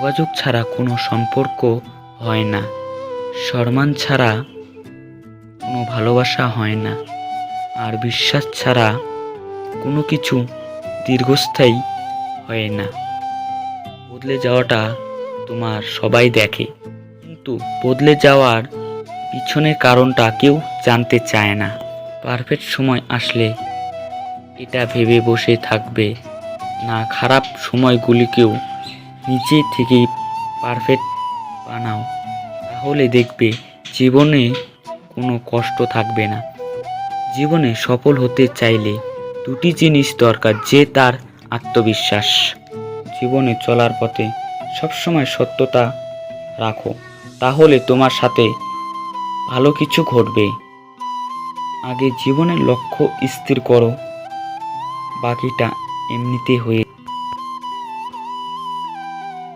যোগাযোগ ছাড়া কোনো সম্পর্ক হয় না। সম্মান ছাড়া কোনো ভালোবাসা হয় না। আর বিশ্বাস ছাড়া কোনো কিছু দীর্ঘস্থায়ী হয় না। বদলে যাওয়াটা তোমার সবাই দেখে। কিন্তু বদলে যাওয়ার পিছনের কারণটা কেউ জানতে চায় না। পারফেক্ট সময় আসলে এটা ভেবে বসে থাকবে। না খারাপ সময়গুলিকেও নিজে থেকেই পারফেক্ট বানাও। তাহলে দেখবে জীবনে কোনো কষ্ট থাকবে না। জীবনে সফল হতে চাইলে দুটি জিনিস দরকার, যে তার আত্মবিশ্বাস। জীবনে চলার পথে সবসময় সত্যতা রাখো। তাহলে তোমার সাথে ভালো কিছু ঘটবে। আগে জীবনের লক্ষ্য স্থির করো। বাকিটা এমনিতে হয়ে